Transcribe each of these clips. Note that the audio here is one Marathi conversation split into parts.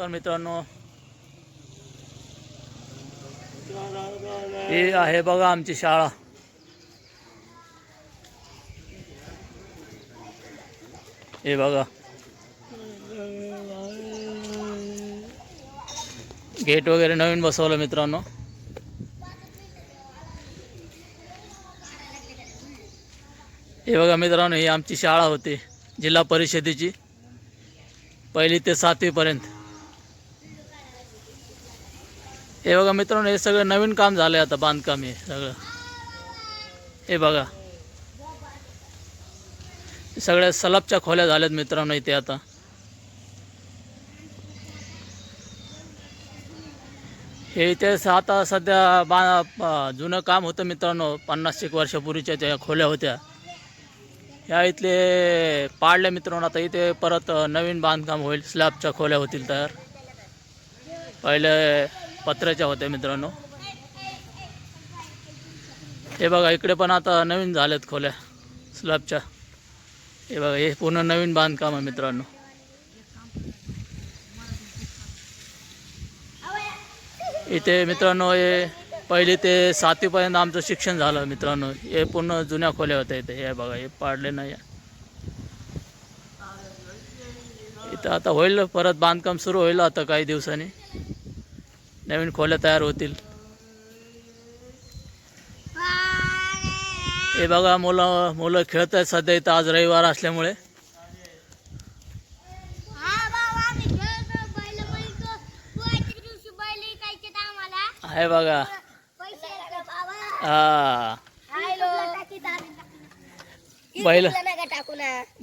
तर मित्रांनो. हे आहे बघा आमची शाळा. हे बघा. गेट वगैरे नवीन बसवलं मित्रांनो. हे बघा मित्रांनो ही आमची शाळा होती जिल्हा परिषदेची. पहिली ते सातवीपर्यंत. हे बघा मित्रांनो हे सगळं नवीन काम झालं आहे आता बांधकाम हे सगळं. हे बघा. सगळ्या सलाबच्या खोल्या झाल्यात मित्रांनो इथे आता. हे इथे आता सध्या बा जुनं काम होतं मित्रांनो पन्नास एक वर्षापूर्वीच्या त्या खोल्या होत्या. ह्या इथले पाडल्या मित्रांनो आता इथे परत नवीन बांधकाम होईल स्लॅबच्या खोल्या होतील तयार पहिले पत्र्याच्या होत्या मित्रांनो. हे बघा इकडे पण आता नवीन झाल्यात खोल्या स्लॅबच्या. हे बघा हे पूर्ण नवीन बांधकाम आहे मित्रांनो. इथे मित्रांनो हे पहिली ते सातवीपर्यंत आमचं शिक्षण झालं मित्रांनो. हे पूर्ण जुन्या खोल्या होत्या इथे. हे बघा हे पाडले नाही. इथं आता होईल परत बांधकाम सुरू होईल आता काही दिवसांनी. नवीन खोल्या तयार होतील. हे बघा मुलं मुलं खेळत आहेत सध्या इथं. आज रविवार असल्यामुळे. आहे बघा. हा. बैल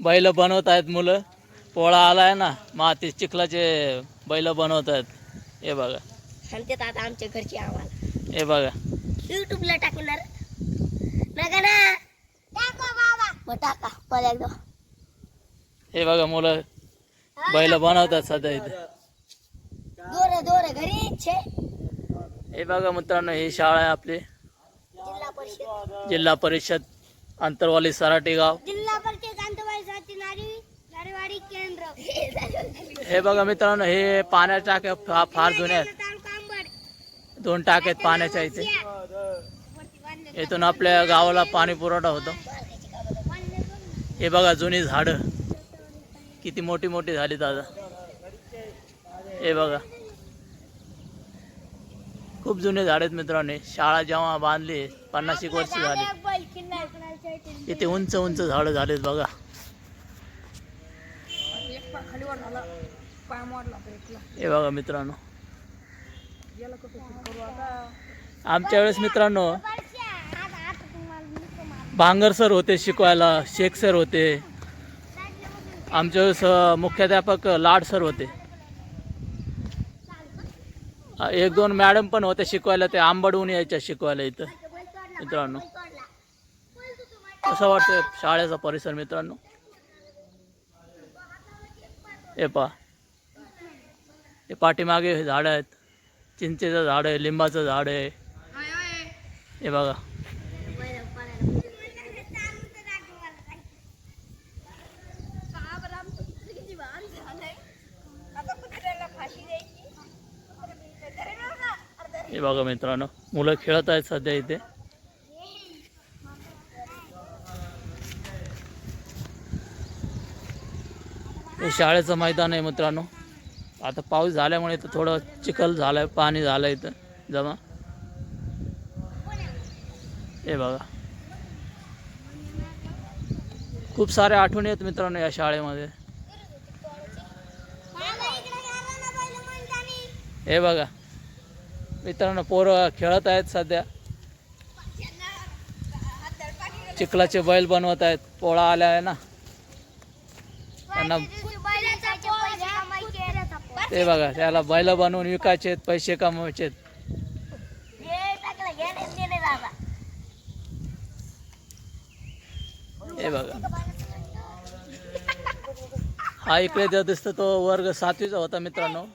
बैल बनवत आहेत मुलं. पोळा आलाय ना माती चिखलाचे बैल बनवत आहेत. हे बघा. म्हणतात आता आमच्या घरची आम्हाला. हे बघा. युट्यूबला टाकणार. नका ना. टाका मग एकदा. हे बघा मुलं बैल बनवतात सध्या इथे. दोरे दोरे घरी छे हे बघा मित्रांनो ही शाळा आहे आपली. जिल्हा परिषद. जिल्हा परिषद अंतरवाली सराटी गाव. जिल्हा परिषद नारेवाडी केंद्र. हे बघा मित्रांनो हे पाण्याच्या टाक्या फार जुन्या आहेत. दोन टाक्या आहेत पाण्याच्या इथे. इथून आपल्या गावाला पाणी पुरवठा होतो. हे बघा जुनी झाडं. किती मोठी मोठी झाली दादा. हे बघा. खूप जुने झाड आहेत मित्रांनो. शाळा जेव्हा बांधली पन्नास एक वर्ष झाली. इथे उंच उंच झाडं झालेत बघा. हे बघा मित्रांनो. आमच्या वेळेस मित्रांनो भांगर सर होते शिकवायला शेख सर होते. आमच्या वेळेस मुख्याध्यापक लाड सर होते. एक दोन मॅडम पण होते शिकवायला ते आंबडहून यायच्या शिकवायला इथं मित्रांनो. कसं वाटतं शाळेचा परिसर मित्रांनो? हे पा हे पाठीमागे झाडं आहेत. चिंचेचं झाड आहे लिंबाचं झाड आहे. हे बघा. हे बघा मित्रांनो मुलं खेळत आहेत सध्या इथे. हे शाळेचं मैदान आहे मित्रांनो. आता पाऊस झाल्यामुळे इथं थोडं चिखल झालंय पाणी झालं इथं. जमा. हे बघा. खूप साऱ्या आठवणी आहेत मित्रांनो या शाळेमध्ये. हे बघा. मित्रांनो पोरं खेळत आहेत सध्या. चिखलाचे बैल बनवत आहेत. पोळा आल्या आहे ना. त्यांना ते बघा त्याला बैल बनवून विकायचे पैसे कमवायचे हे बघा. हा इकडे जो दिसतो तो वर्ग सातवीचा होता मित्रांनो.